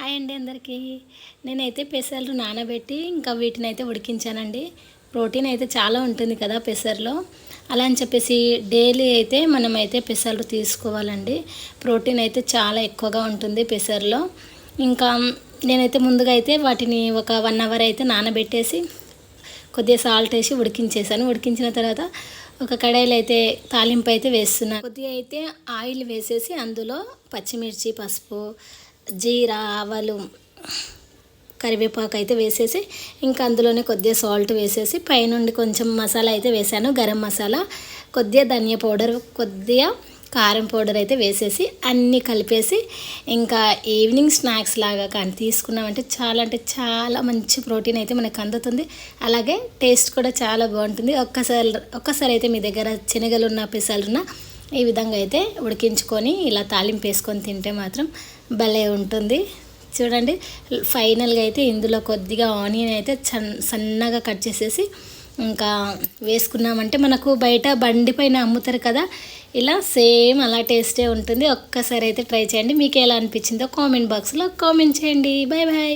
Hi అండి అందరికీ. నేనైతే పెసర్లు నానబెట్టి ఇంకా వీటిని అయితే ఉడికించానండి. ప్రోటీన్ అయితే చాలా ఉంటుంది కదా పెసర్లో. అలా అని చెప్పేసి డైలీ అయితే మనమైతే పెసర్లు తీసుకోవాలండి. ప్రోటీన్ అయితే చాలా ఎక్కువగా ఉంటుంది పెసర్లో. ఇంకా నేనైతే ముందుగా అయితే వాటిని ఒక వన్ అవర్ అయితే నానబెట్టేసి కొద్దిగా సాల్ట్ వేసి ఉడికించేసాను. ఉడికించిన తర్వాత ఒక కడాయిలో అయితే తాలింపు అయితే వేస్తున్నాను కొద్దిగా అయితే ఆయిల్ వేసేసి అందులో పచ్చిమిర్చి పసుపు జీరా ఆవాలు కరివేపాకు అయితే వేసేసి ఇంకా అందులోనే కొద్దిగా సాల్ట్ వేసేసి పైనుండి కొంచెం మసాలా అయితే వేసాను గరం మసాలా కొద్దిగా ధనియా పౌడర్ కొద్దిగా కారం పౌడర్ అయితే వేసేసి అన్నీ కలిపేసి ఇంకా ఈవినింగ్ స్నాక్స్ లాగా కానీ తీసుకున్నామంటే చాలా అంటే చాలా మంచి ప్రోటీన్ అయితే మనకు అందుతుంది. అలాగే టేస్ట్ కూడా చాలా బాగుంటుంది. ఒక్కసారి ఒక్కసారి అయితే మీ దగ్గర శనగలున్న పెసలున్న ఈ విధంగా అయితే ఉడికించుకొని ఇలా తాలింపు వేసుకొని తింటే మాత్రం భలే ఉంటుంది. చూడండి ఫైనల్గా అయితే ఇందులో కొద్దిగా ఆనియన్ అయితే సన్నగా కట్ చేసేసి ఇంకా వేసుకున్నామంటే మనకు బయట బండి పైన అమ్ముతారు కదా ఇలా సేమ్ అలా టేస్టే ఉంటుంది. ఒక్కసారి అయితే ట్రై చేయండి. మీకు ఎలా అనిపించిందో కామెంట్ బాక్స్లో కామెంట్ చేయండి. Bye bye.